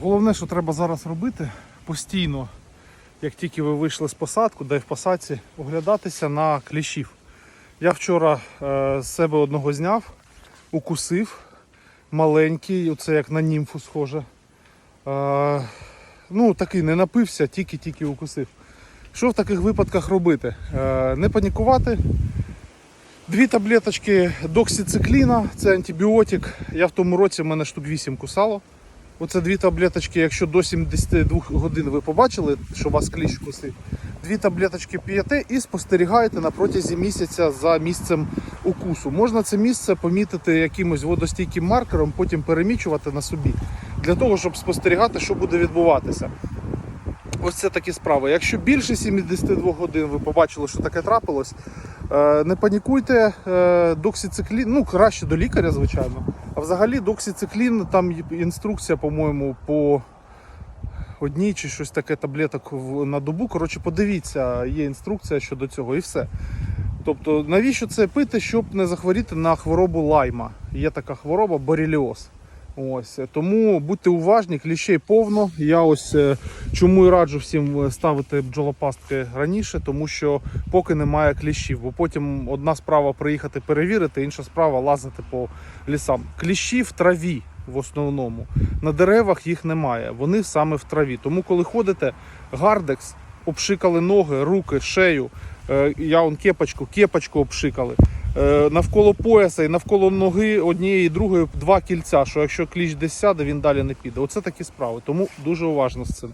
Головне, що треба зараз робити, постійно, як тільки ви вийшли з посадку, де в посадці, оглядатися на кліщів. Я вчора е, з себе одного зняв, укусив, маленький, оце як на німфу схоже. Е, ну, такий не напився, тільки-тільки укусив. Що в таких випадках робити? Е, не панікувати. Дві таблеточки доксицикліна, це антибіотик. Я в тому році в мене штук 8 кусало. Оце дві таблеточки, якщо до 72 годин ви побачили, що вас кліщ кусив, дві таблеточки п'єте і спостерігаєте на протязі місяця за місцем укусу. Можна це місце помітити якимось водостійким маркером, потім перемічувати на собі, для того, щоб спостерігати, що буде відбуватися. Ось це такі справи. Якщо більше 72 годин ви побачили, що таке трапилось, е, не панікуйте, е, доксициклін, ну краще до лікаря, звичайно. А взагалі доксициклін, там інструкція, по-моєму, по одній чи щось таке таблеток на добу. Коротше, подивіться, є інструкція щодо цього і все. Тобто, навіщо це пити, щоб не захворіти на хворобу лайма? Є така хвороба бореліоз. Ось тому будьте уважні, кліщей повно. Я ось е, чому і раджу всім е, ставити бджолопастки раніше, тому що поки немає кліщів, бо потім одна справа приїхати перевірити, інша справа лазити по лісам. Кліщі в траві в основному. На деревах їх немає. Вони саме в траві. Тому, коли ходите, гардекс, обшикали ноги, руки, шею. Е, Я он кепочку, кепочку обшикали. Е, Навколо пояса і навколо ноги однієї і другої два кільця, що якщо кліч десь сяде, він далі не піде. Оце такі справи. Тому дуже уважно з цим.